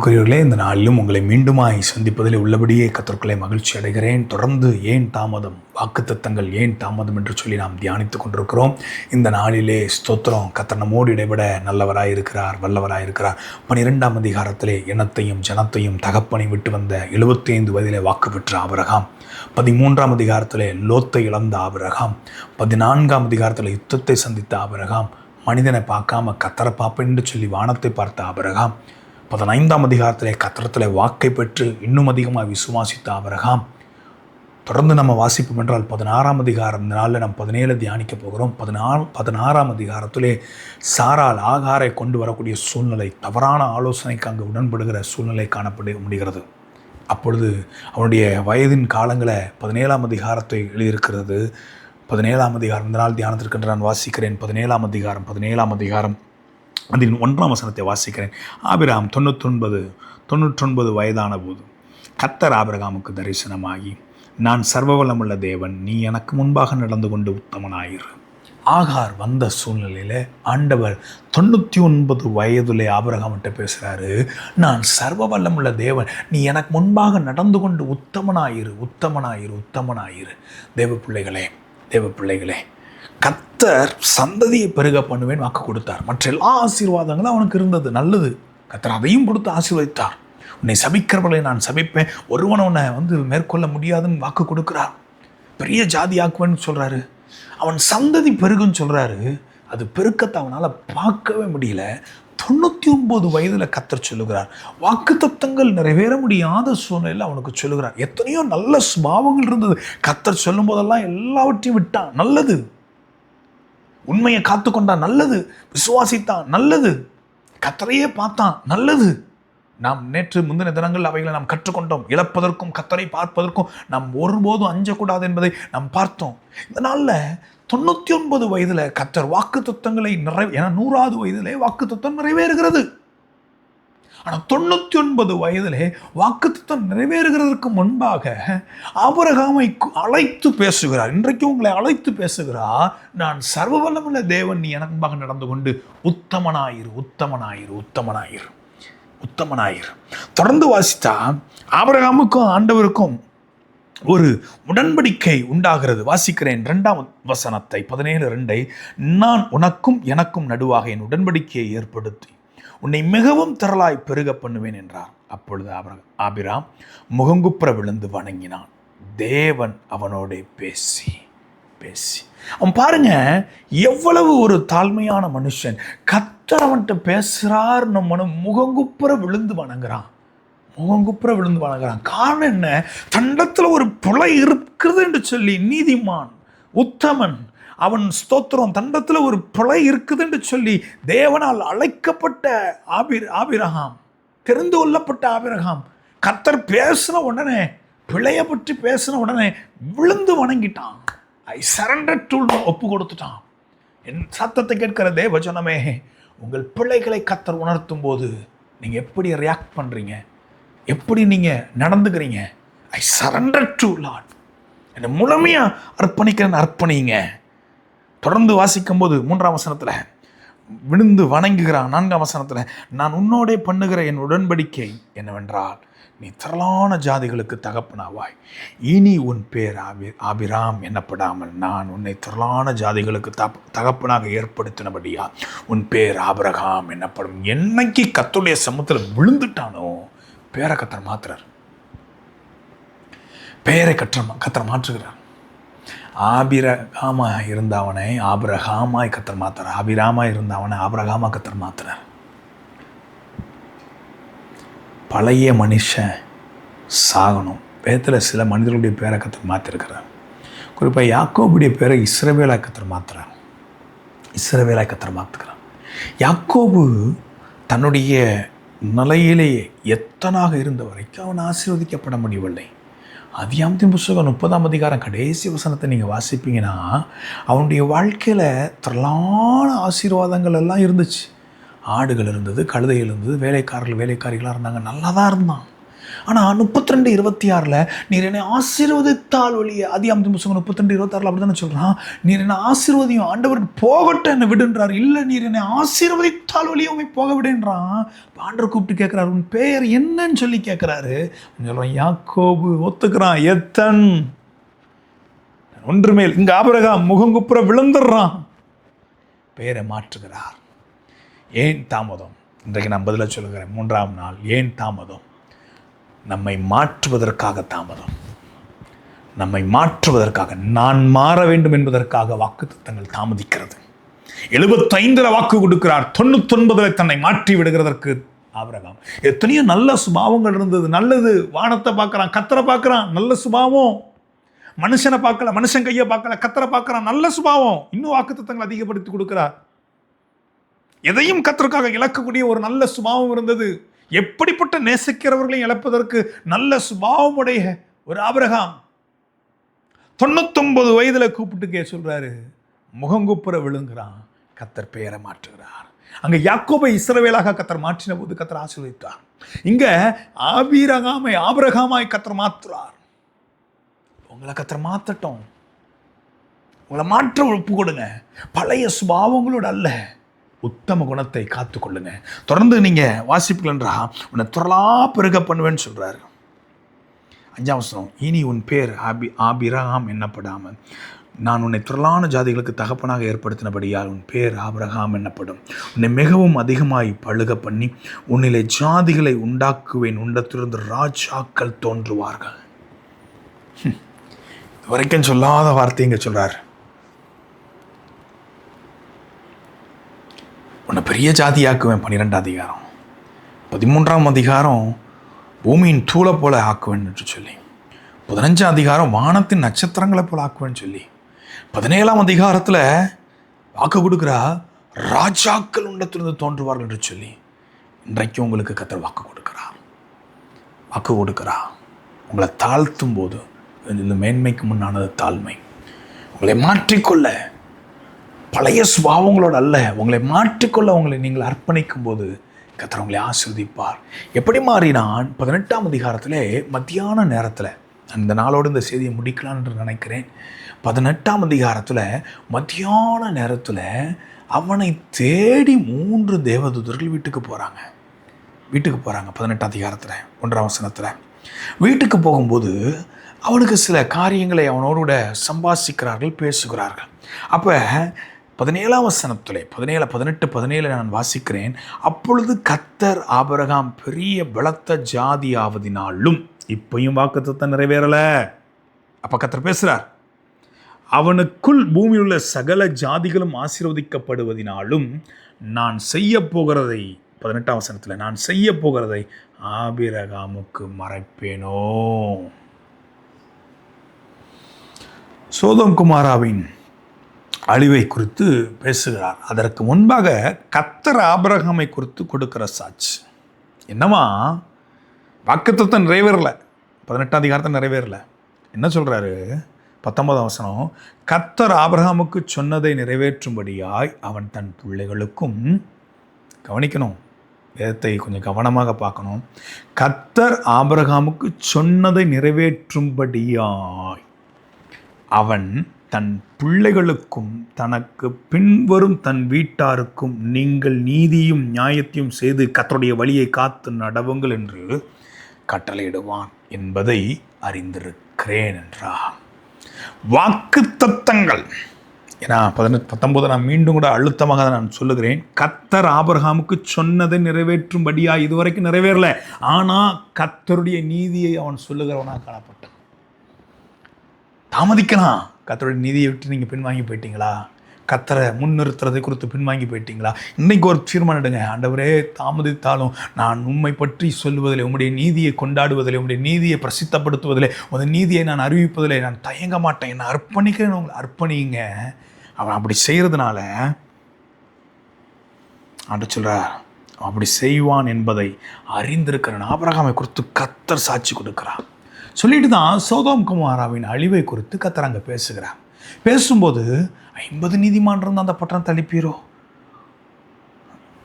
அன்புக்குரியவர்களே இந்த நாளிலும் உங்களை மீண்டுமாய் சந்திப்பதில் உள்ளபடியே கத்தர்களை மகிழ்ச்சி அடைகிறேன். தொடர்ந்து ஏன் தாமதம்? வாக்குத்தத்தங்கள் ஏன் தாமதம் என்று சொல்லி நாம் தியானித்துக் கொண்டிருக்கிறோம். இந்த நாளிலே ஸ்தோத்திரம். கத்தனமோடு நம்மோடு இடைபட இருக்கிறார் இருக்கிறார் பனிரெண்டாம் அதிகாரத்திலே இனத்தையும் ஜனத்தையும் தகப்பனை விட்டு வந்த எழுபத்தி ஐந்து வயதிலே வாக்கு பெற்ற ஆபரகாம். பதிமூன்றாம் அதிகாரத்திலே லோத்தை இழந்த ஆபரகாம். பதினான்காம் அதிகாரத்தில் யுத்தத்தை சந்தித்த ஆபரகாம். மனிதனை பார்க்காம கத்தரை பார்ப்பேன் என்று சொல்லி வானத்தை பார்த்த ஆபரகாம். பதினைந்தாம் அதிகாரத்திலே கத்திரத்தில் வாக்கை பெற்று இன்னும் அதிகமாக விசுவாசித்த ஆபரகாம் தொடர்ந்து நம்ம வாசிப்போம் என்றால் பதினாறாம் அதிகாரம் இந்த நாளில் நம்ம பதினேழு தியானிக்க போகிறோம். பதினாறு பதினாறாம் அதிகாரத்திலே சாரால் ஆகாரை கொண்டு வரக்கூடிய சூழ்நிலை தவறான ஆலோசனைக்கு அங்கு உடன்படுகிற சூழ்நிலை காணப்பட முடிகிறது. அப்பொழுது அவனுடைய வயதின் காலங்களை பதினேழாம் அதிகாரத்தை எழுதியிருக்கிறது. பதினேழாம் அதிகாரம் இந்த நாள் தியானத்திற்கென்று நான் வாசிக்கிறேன். பதினேழாம் அதிகாரம் பதினேழாம் அதிகாரம். அதில் ஒன்றாம் வசனத்தை வாசிக்கிறேன். ஆபிரகாம் தொண்ணூற்றொன்பது தொண்ணூற்றொன்பது வயதான போது கத்தர் ஆபிரகாமுக்கு தரிசனமாகி நான் சர்வவல்லமுள்ள தேவன் நீ எனக்கு முன்பாக நடந்து கொண்டு உத்தமனாயிரு. ஆகார் வந்த சூழ்நிலையில் ஆண்டவர் தொண்ணூற்றி ஒன்பது வயதுல ஆபிரகாம்கிட்ட பேசுகிறாரு நான் சர்வ வல்லமுள்ள தேவன் நீ எனக்கு முன்பாக நடந்து கொண்டு உத்தமனாயிரு உத்தமனாயிரு உத்தமனாயிரு. தேவ பிள்ளைகளே தேவ பிள்ளைகளே கத்தர் சந்ததியை பெருக பண்ணுவேன் வாக்கு கொடுத்தார். மற்ற எல்லா ஆசீர்வாதங்களும் அவனுக்கு இருந்தது. நல்லது. கத்தர் அதையும் கொடுத்து ஆசீர்வதித்தார். உன்னை சபிக்கிறவர்களை நான் சபிப்பேன். ஒருவன் உன்னை வந்து மேற்கொள்ள முடியாதுன்னு வாக்கு கொடுக்குறார். பெரிய ஜாதி ஆக்குவேன்னு சொல்கிறாரு அவன் சந்ததி பெருகுன்னு சொல்கிறாரு அது பெருக்கத்தை அவனால் பார்க்கவே முடியல. தொண்ணூற்றி ஒம்பது வயதில் கத்தர் சொல்லுகிறார். வாக்கு தத்தங்கள் நிறைவேற முடியாத சூழ்நிலையில் அவனுக்கு சொல்லுகிறார். எத்தனையோ நல்ல சுபாவங்கள் இருந்தது. கத்தர் சொல்லும் போதெல்லாம் எல்லாவற்றையும் விட்டான். நல்லது. உண்மையை காத்து கொண்டான் நல்லது விசுவாசித்தான் நல்லது கத்தரையே பார்த்தான் நல்லது. நாம் நேற்று முந்தின தினங்கள் அவைகளை நாம் கற்றுக்கொண்டோம். இழப்பதற்கும் கத்தரை பார்ப்பதற்கும் நாம் ஒருபோதும் அஞ்சக்கூடாது என்பதை நாம் பார்த்தோம். இந்த நாளில் தொண்ணூற்றி ஒன்பது வயதில் கத்தர் வாக்கு தத்துவங்களை நிறை ஏன்னா நூறாவது வயதிலே வாக்கு தத்துவம் நிறைவேறுகிறது. ஆனால் தொண்ணூற்றி ஒன்பது வயதிலே வாக்குத்தம் நிறைவேறுகிறதற்கு முன்பாக ஆபரகாமை அழைத்து பேசுகிறார். இன்றைக்கு உங்களை அழைத்து பேசுகிறார் நான் சர்வவல்லமுள்ள தேவன் நீ எனக்கு நடந்து கொண்டு உத்தமனாயிரு உத்தமனாயிரு உத்தமனாயிரு உத்தமனாயிரு. தொடர்ந்து வாசித்தா ஆபரகாமுக்கும் ஆண்டவருக்கும் ஒரு உடன்படிக்கை உண்டாகிறது. வாசிக்கிறேன் ரெண்டாம் வசனத்தை பதினேழு ரெண்டை நான் உனக்கும் எனக்கும் நடுவாக என் உடன்படிக்கையை ஏற்படுத்தி. உன்னை மிகவும் திரளாய் பெருக பண்ணுவேன் என்றார். அப்பொழுது ஆபிர ஆபிராம் முகங்குப்புற விழுந்து வணங்கினான். தேவன் அவனோட பேசி பேசி. அவன் பாருங்க எவ்வளவு ஒரு தாழ்மையான மனுஷன். கத்தர் அவன்கிட்ட பேசுறார் நம்ம முகங்குப்புற விழுந்து வணங்குறான். முகங்குப்புற விழுந்து வணங்குறான். காரணம் என்ன? தண்டத்தில் ஒரு புலை இருக்கிறது என்று சொல்லி நீதிமான் உத்தமன் அவன் ஸ்தோத்திரம் தண்டத்தில் ஒரு பிழை இருக்குதுன்னு சொல்லி தேவனால் அழைக்கப்பட்ட ஆபிர் ஆபிரகாம் தெரிந்து கொள்ளப்பட்ட ஆபிரகாம் கத்தர் பேசின உடனே பிழையை பற்றி பேசின உடனே விழுந்து வணங்கிட்டான். ஐ சரண்டர் டூல் ஒப்பு கொடுத்துட்டான். என் சத்தத்தை கேட்கிற தேவஜனமே உங்கள் பிள்ளைகளை கத்தர் உணர்த்தும் போது நீங்கள் எப்படி ரியாக்ட் பண்ணுறீங்க எப்படி நீங்கள் நடந்துக்கிறீங்க? ஐ சரண்டர் டு லாட் என்னை முழுமையாக அர்ப்பணிக்கிறேன்னு அர்ப்பணிங்க. தொடர்ந்து வாசிக்கும்போது மூன்றாம் வசனத்தில் விழுந்து வணங்குகிறான் நான்காம் வசனத்தில் நான் உன்னோடே பண்ணுகிற என் உடன்படிக்கை என்னவென்றால் நீ திரளான ஜாதிகளுக்கு தகப்பனாவாய். இனி உன் பேர் ஆபி ஆபிராம் என்னப்படாமல் நான் உன்னை திரளான ஜாதிகளுக்கு தப் தகப்பனாக ஏற்படுத்தினபடியா உன் பேர் ஆபிரகாம் என்னப்படும். என்னைக்கு கத்துடைய சமூகத்தில் விழுந்துட்டானோ பேரை கத்தர் மாத்துறார். பெயரை கற்ற கத்தர் மாற்றுகிறார். ஆபிரகாமா இருந்தவனை ஆபிரகாமாய் கத்தர் மாத்திரார் ஆபிராமா இருந்தவனை ஆபிரகாமா கத்தர் மாத்திரார் பழைய மனுஷன் சாகணும். வேத்தில் சில மனிதர்களுடைய பேரை கத்தர் மாற்றிருக்கிறார் குறிப்பாக யாக்கோபுடைய பேரை இஸ்ரவேலா கத்தர் மாத்துறார். இஸ்ரவேலா கத்தர் மாற்றுக்கிறார் யாக்கோபு தன்னுடைய நிலையிலேயே எத்தனாக இருந்த வரைக்கும் அவன் ஆசீர்வதிக்கப்பட முடியவில்லை. அதியாமத்தின் புஸ்தகம் முப்பதாம் அதிகாரம் கடைசி வசனத்தை நீங்கள் வாசிப்பீங்கன்னா அவனுடைய வாழ்க்கையில் திரளான ஆசீர்வாதங்கள் எல்லாம் இருந்துச்சு. ஆடுகள் இருந்தது கழுதைகள் இருந்தது வேலைக்காரர்கள் வேலைக்காரிகளாக இருந்தாங்க நல்லா தான் இருந்தான். ஆனால் முப்பத்தி ரெண்டு இருபத்தி ஆறில் நீர் என்னை ஆசீர்வதித்தால் ஒழிய. அதிகாமத்து புத்தகம் முப்பத்தி ரெண்டு இருபத்தாறில் அப்படி தானே சொல்கிறான் நீர் என்னை ஆசீர்வதியும் ஆண்டவர் போகட்டும் என்னை விடுன்றார். இல்லை நீர் என்னை ஆசீர்வதித்தால் ஒழிய உண்மை போக விடுன்றான். ஆண்டர் கூப்பிட்டு கேட்குறாரு உன் பெயர் என்னன்னு சொல்லி கேட்குறாரு சொல்கிறான் யாக்கோபு ஒத்துக்கிறான் எத்தன்? ஒன்றுமேல் இங்கே ஆபரகாம் முகங்குப்புற விழுந்துடுறான். பெயரை மாற்றுகிறார். ஏன் தாமதம்? இன்றைக்கு நான் பதிலாக சொல்லுகிறேன் மூன்றாம் நாள். ஏன் தாமதம்? நம்மை மாற்றுவதற்காக தாமதம். நம்மை மாற்றுவதற்காக நான் மாற வேண்டும் என்பதற்காக வாக்குத்தத்தங்கள் தாமதிக்கிறது. எழுபத்தைந்தில் வாக்கு கொடுக்கிறார் தொண்ணூத்தொன்பதில் தன்னை மாற்றி விடுகிறதற்கு ஆபிரகாம். எத்தனையோ நல்ல சுபாவங்கள் இருந்தது. நல்லது வானத்தை பார்க்குறான் கத்தரை பார்க்குறான் நல்ல சுபாவம். மனுஷனை பார்க்கல மனுஷன் கையை பார்க்கல கத்தரை பார்க்குறான் நல்ல சுபாவம். இன்னும் வாக்குத்தத்தங்கள் அதிகப்படுத்தி கொடுக்கிறார். எதையும் கத்தருக்காக இழக்கக்கூடிய ஒரு நல்ல சுபாவம் இருந்தது. எப்படிப்பட்ட நேசிக்கிறவர்களையும் இழப்பதற்கு நல்ல சுபாவமுடைய ஒரு ஆபிரகாம். தொண்ணூத்தொன்பது வயதுல கூப்பிட்டு கே சொல்கிறாரு முகங்குப்புற விழுங்குறான் கத்தர் பெயரை மாற்றுகிறார். அங்க யாக்கோபை இஸ்ரவேலாக கத்தர் மாற்றின போது கத்தர் ஆசீர்வதித்தார். இங்கே ஆபீரகாமை ஆபிரகாமாய் கத்தர் மாற்றுறார். உங்களை கத்தர் மாற்றட்டும் உங்களை மாற்ற ஒப்பு கொடுங்க. பழைய சுபாவங்களோடு அல்ல. உத்தம குணத்தை காத்துக்கொள்ளுங்க. தொடர்ந்து நீங்கள் வாசிப்புகள்ன்றா உன்னை துறலா பெருக பண்ணுவேன்னு சொல்கிறாரு அஞ்சாம் வசனம் இனி உன் பேர் ஆபி ஆபிரகாம் என்னப்படாமல். நான் உன்னை துறலான ஜாதிகளுக்கு தகப்பனாக ஏற்படுத்தினபடியால் உன் பேர் ஆபிரகாம் என்னப்படும். உன்னை மிகவும் அதிகமாய் பழுக பண்ணி உன்னிலே ஜாதிகளை உண்டாக்குவேன். உண்டத்திலிருந்து ராஜாக்கள் தோன்றுவார்கள். வரைக்கும் சொல்லாத வார்த்தை இங்கே சொல்கிறார் உன்னை பெரிய ஜாதியாக்குவேன் பன்னிரெண்டாம் அதிகாரம். பதிமூன்றாம் அதிகாரம் பூமியின் தூளை போல ஆக்குவேன் என்று சொல்லி. பதினஞ்சாம் அதிகாரம் வானத்தின் நட்சத்திரங்களை போல ஆக்குவேன்னு சொல்லி. பதினேழாம் அதிகாரத்தில் வாக்கு கொடுக்குறா ராஜாக்கள் உண்டத்திலிருந்து தோன்றுவார்கள் என்று சொல்லி. இன்றைக்கு உங்களுக்கு கத்தர் வாக்கு கொடுக்கிறார். வாக்கு கொடுக்கிறா உங்களை தாழ்த்தும் போது இந்த மேன்மைக்கு முன்னானது தாழ்மை. உங்களை மாற்றிக்கொள்ள பழைய சுபாவங்களோடு அல்ல உங்களை மாற்றிக்கொள்ள உங்களை நீங்கள் அர்ப்பணிக்கும் போது கத்தர் உங்களை ஆஸ்வதிப்பார் எப்படி மாறினான்? பதினெட்டாம் அதிகாரத்திலே மத்தியான நேரத்தில் அந்த நாளோடு இந்த செய்தியை முடிக்கலாம் என்று நினைக்கிறேன். பதினெட்டாம் அதிகாரத்தில் மத்தியான நேரத்தில் அவனை தேடி மூன்று தேவதூதர்கள் வீட்டுக்கு போகிறாங்க வீட்டுக்கு போகிறாங்க பதினெட்டாம் அதிகாரத்தில் ஒன்றாம் வசனத்தில். வீட்டுக்கு போகும்போது அவனுக்கு சில காரியங்களை அவனோட சம்பாசிக்கிறார்கள் பேசுகிறார்கள். அப்போ பதினேழாம் வசனத்தில் பதினேழு பதினெட்டு பதினேழு நான் வாசிக்கிறேன். அப்பொழுது கத்தர் ஆபரகாம் பெரிய பலத்த ஜாதி ஆவதினாலும் இப்பையும் வாக்குத்தத்தை நிறைவேறலை. அப்போ கத்தர் பேசுகிறார் அவனுக்குள் பூமியில் உள்ள சகல ஜாதிகளும் ஆசீர்வதிக்கப்படுவதினாலும் நான் செய்ய போகிறதை பதினெட்டாம் வசனத்தில் நான் செய்ய போகிறதை ஆபிரகாமுக்கு மறைப்பேனோ. சோதம் குமாராவின் அழிவை குறித்து பேசுகிறார். அதற்கு முன்பாக கத்தர் ஆபிரகாமை குறித்து கொடுக்கிற சாட்சி. என்னவா வாக்குத்தத்தை நிறைவேறல. பதினெட்டாம் அதிகாரத்தை நிறைவேறல. என்ன சொல்கிறாரு பத்தொன்பதாம் வசனம் கத்தர் ஆபிரகாமுக்கு சொன்னதை நிறைவேற்றும்படியாய் அவன் தன் பிள்ளைகளுக்கும் கவனிக்கணும். வேதத்தை கொஞ்சம் கவனமாக பார்க்கணும். கத்தர் ஆபிரகாமுக்கு சொன்னதை நிறைவேற்றும்படியாய் அவன் தன் பிள்ளைகளுக்கும் தனக்கு பின்வரும் தன் வீட்டாருக்கும் நீங்கள் நீதியும் நியாயத்தையும் செய்து கத்தருடைய வழியை காத்து நடவுங்கள் என்று கட்டளையிடுவான் என்பதை அறிந்திருக்கிறேன் என்றார். வாக்கு தத்தங்கள் ஏன்னா பதினெட்டு பத்தொம்போது நான் மீண்டும் கூட அழுத்தமாக தான் நான் சொல்லுகிறேன். கத்தர் ஆபர்ஹாமுக்கு சொன்னதை நிறைவேற்றும்படியா இதுவரைக்கும் நிறைவேறல. ஆனால் கத்தருடைய நீதியை அவன் சொல்லுகிறவனாக காணப்பட்டான். தாமதிக்கலாம். கத்தருடைய நிதியை விட்டு நீங்கள் பின்வாங்கி போயிட்டீங்களா? கத்தரை முன்னிறுத்துறதை குறித்து பின்வாங்கி போயிட்டீங்களா? இன்றைக்கு ஒரு தீர்மானம் எடுங்க. ஆண்டவரே தாமதித்தாலும் நான் உண்மை பற்றி சொல்லுவதில்லை உங்களுடைய நீதியை கொண்டாடுவதில்லை உங்களுடைய நீதியை பிரசித்தப்படுத்துவதில்லை உங்கள் நீதியை நான் அறிவிப்பதில்லை நான் தயங்க மாட்டேன். என்னை அர்ப்பணிக்கிறேன். உங்களை அர்ப்பணிங்க அவன் அப்படி செய்கிறதுனால ஆண்டு சொல்கிறார் அவன் அப்படி செய்வான் என்பதை அறிந்திருக்கிற ஆபரகாமை குறித்து கத்தர் சாட்சி கொடுக்குறான் சொல்லிட்டு தான் சோதோம் குமாராவின் அழிவை குறித்து கத்தர் அங்கே பேசுகிறார். பேசும்போது ஐம்பது நீதிமன்றம் அந்த பட்டணம் தள்ளிப்பீரோ?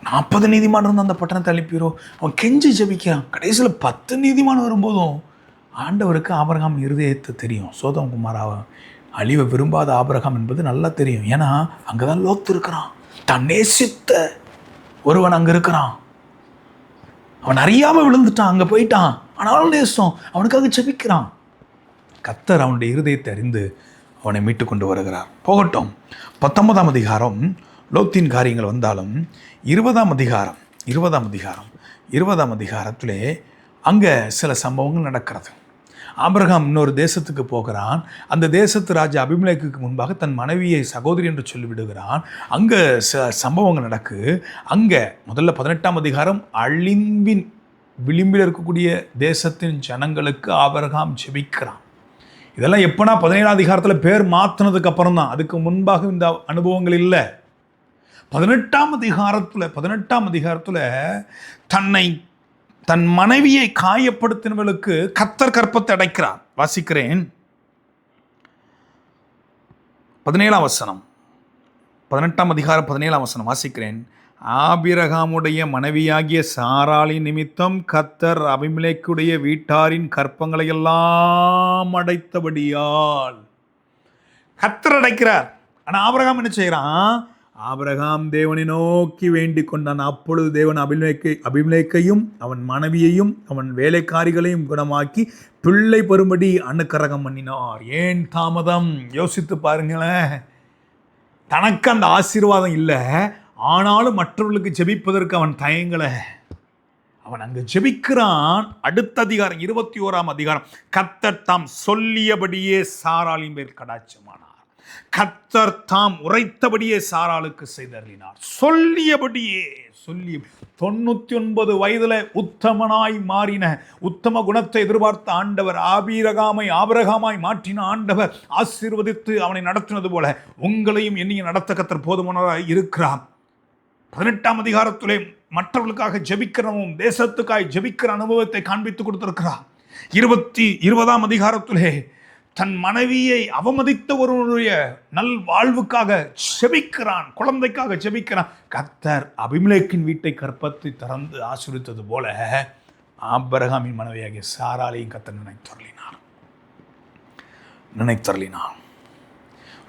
நாற்பது நீதிமன்றம் அந்த பட்டணத்தை தள்ளிப்பீரோ? அவன் கெஞ்சி ஜெபிக்கிறான். கடைசியில் பத்து நீதிமானம் வரும்போதும் ஆண்டவருக்கு ஆபரகாம் இருதயத்தை தெரியும். சோதம் குமாராவை அழிவை விரும்பாத ஆபரகாம் என்பது நல்லா தெரியும். ஏன்னா அங்கே தான் லோத்து இருக்கிறான். தான் நேசித்த ஒருவன் அங்கே இருக்கிறான். அவன் அறியாமல் விழுந்துட்டான். அங்கே போயிட்டான். ஆனாலும் லேசம் அவனுக்காக செபிக்கிறான் கத்தர் அவனுடைய இருதயத்தை அறிந்து அவனை மீட்டு கொண்டு வருகிறார். போகட்டும். பத்தொன்பதாம் அதிகாரம். லோத்தின் காரியங்கள் வந்தாலும் இருபதாம் அதிகாரம் இருபதாம் அதிகாரம் இருபதாம் அதிகாரத்திலே அங்கே சில சம்பவங்கள் நடக்கிறது. ஆபிரகாம் இன்னொரு தேசத்துக்கு போகிறான். அந்த தேசத்து ராஜா அபிமலேக்குக்கு முன்பாக தன் மனைவியை சகோதரி என்று சொல்லிவிடுகிறான். அங்கே ச சம்பவங்கள் நடக்கு. அங்கே முதல்ல பதினெட்டாம் அதிகாரம் அழிம்பின் விளிம்பில் இருக்கக்கூடிய தேசத்தின் ஜனங்களுக்கு ஆபரகாம் ஜெபிக்கிறான். இதெல்லாம் எப்போனா பதினேழாம் அதிகாரத்தில் பேர் மாற்றினதுக்கு அப்புறம் தான் அதுக்கு முன்பாக இந்த அனுபவங்கள் இல்லை. பதினெட்டாம் அதிகாரத்தில் பதினெட்டாம் அதிகாரத்தில் தன்னை தன் மனைவியை காயப்படுத்தினவர்களுக்கு கத்தர் கற்பத்தை அடைக்கிறார். வாசிக்கிறேன். பதினேழாம் வசனம். பதினெட்டாம் அதிகாரம் பதினேழாம் வசனம் வாசிக்கிறேன். ஆபிரகாமுடைய மனைவியாகிய சாராளின் நிமித்தம் கத்தர் அபிமிலேக்குடைய வீட்டாரின் கற்பங்களை எல்லாம் அடைத்தபடியால். கத்தர் அடைக்கிறார். ஆனால் ஆபிரகாம் என்ன செய்கிறான்? ஆபிரகாம் தேவனை நோக்கி வேண்டி கொண்டான். அப்பொழுது தேவன் அபிமேக்கை அபிமிலேக்கையும் அவன் மனைவியையும் அவன் வேலைக்காரிகளையும் குணமாக்கி பிள்ளை பெறும்படி அணுக்கரகம் பண்ணினார். ஏன் தாமதம்? யோசித்து பாருங்களேன். தனக்கு அந்த ஆசீர்வாதம் இல்லை. ஆனாலும் மற்றவர்களுக்கு ஜெபிப்பதற்கு அவன் தயங்கலை. அவன் அங்கு ஜெபிக்கிறான். அடுத்த அதிகாரம் இருபத்தி ஓராம் அதிகாரம். கத்தர் தாம் சொல்லியபடியே சாராளின் மேல் கடாட்சமானார். கத்தர் தாம் உரைத்தபடியே சாராளுக்கு செய்தருளினார். சொல்லியபடியே சொல்லி தொண்ணூத்தி ஒன்பது வயதுல உத்தமனாய் மாறின உத்தம குணத்தை எதிர்பார்த்த ஆண்டவர் ஆபீரகாமை ஆபரகாமாய் மாற்றின ஆண்டவர் ஆசீர்வதித்து அவனை நடத்தினது போல உங்களையும் என்னையும் நடத்த கத்தர் போதுமானவராக இருக்கிறான் பதினெட்டாம் அதிகாரத்திலே மற்றவர்களுக்காக ஜபிக்கிறவும் தேசத்துக்காய் ஜெபிக்கிற அனுபவத்தை காண்பித்து கொடுத்திருக்கிறார். இருபத்தி இருபதாம் அதிகாரத்திலே தன் மனைவியை அவமதித்த ஒருவனுடைய நல் வாழ்வுக்காக செபிக்கிறான் குழந்தைக்காக செபிக்கிறான் கத்தர் அபிமலேக்கின் வீட்டை கற்பத்தை திறந்து ஆசிரித்தது போல ஆபரகாமின் மனைவியாகிய சாராலையும் கத்தர் நினைத்தருளினார். நினைத்தருளினார்.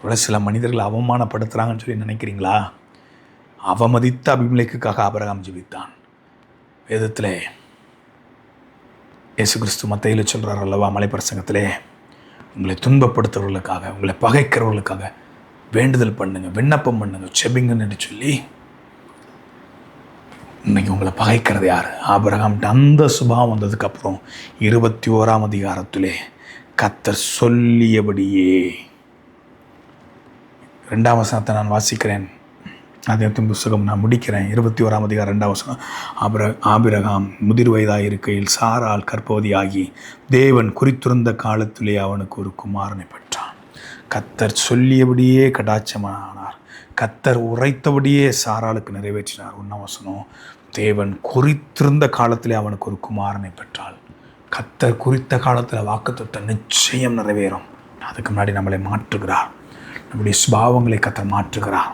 ஒரு சில மனிதர்கள் அவமானப்படுத்துகிறாங்கன்னு சொல்லி நினைக்கிறீங்களா? அவமதித்த அபிமலைக்குக்காக ஆபரகாம் ஜெபித்தான். வேதத்திலே இயேசு கிறிஸ்து மத்தையில் சொல்கிறார் அல்லவா மலைப்பிரசங்கத்திலே உங்களை துன்பப்படுத்துறவர்களுக்காக உங்களை பகைக்கிறவர்களுக்காக வேண்டுதல் பண்ணுங்க விண்ணப்பம் பண்ணுங்க செபிங்கன்னு சொல்லி இன்னைக்கு உங்களை பகைக்கிறது யார்? ஆபரகாம்ட்டு அந்த சுபாவம் வந்ததுக்கப்புறம் இருபத்தி ஓராம் அதிகாரத்திலே கத்தர் சொல்லியபடியே. ரெண்டாம் வசனத்தை நான் வாசிக்கிறேன். அதேத்தின் புஸ்தகம் நான் முடிக்கிறேன். இருபத்தி ஓராம் அதிகாரம் ரெண்டாம் வசனம். ஆபிர ஆபிரகாம் முதிர் வயதாக இருக்கையில் சாரால் கற்பவதியாகி தேவன் குறித்திருந்த காலத்திலே அவனுக்கு ஒரு குமாரனை பெற்றான். கத்தர் சொல்லியபடியே கடாட்சமானார். கத்தர் உரைத்தபடியே சாராளுக்கு நிறைவேற்றினார். ஒன்றாம் வசனம். தேவன் குறித்திருந்த காலத்திலே அவனுக்கு ஒரு குமாரனை பெற்றாள். கத்தர் குறித்த காலத்தில் வாக்குத்தத்தை நிச்சயம் நிறைவேறும். அதுக்கு முன்னாடி நம்மளை மாற்றுகிறார். நம்முடைய சுபாவங்களை கத்தர் மாற்றுகிறார்.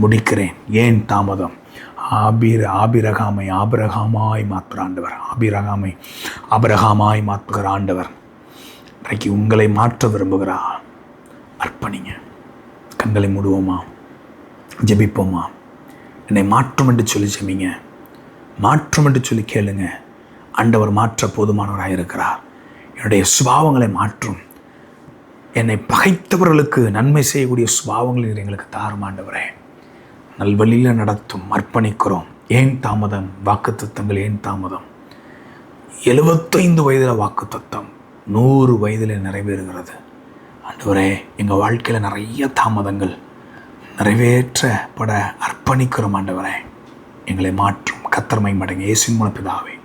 முடிக்கிறேன். ஏன் தாமதம்? ஆபிர ஆபிரகாமை ஆபிரகாமாய் மாற்றுகிற ஆண்டவர் ஆபிரகாமை ஆபிரகாமாய் மாற்றுகிற ஆண்டவர் இன்றைக்கு உங்களை மாற்ற விரும்புகிறார் அர்ப்பணிங்க. கண்களை மூடுவோமா? ஜெபிப்போமா? என்னை மாற்றும் என்று சொல்லி செமிங்க மாற்றும் என்று சொல்லி கேளுங்க. ஆண்டவர் மாற்ற போதுமானவராக இருக்கிறார். என்னுடைய சுபாவங்களை மாற்றும். என்னை பகைத்தவர்களுக்கு நன்மை செய்யக்கூடிய சுபாவங்களை எங்களுக்கு தாருமாண்டவரே நல்வழியில் நடத்தும் அர்ப்பணிக்கிறோம். ஏன் தாமதம்? வாக்குத்தத்தங்கள் ஏன் தாமதம்? எழுபத்தைந்து வயதில் வாக்குத்தத்தம் நூறு வயதில் நிறைவேறுகிறது. ஆண்டவரே எங்கள் வாழ்க்கையில் நிறைய தாமதங்கள் நிறைவேற்றப்பட அர்ப்பணிக்கிறோம் ஆண்டவரே. எங்களை மாற்றும் கத்தர்மை மடங்கு இயேசின் மூலம் பிதாவே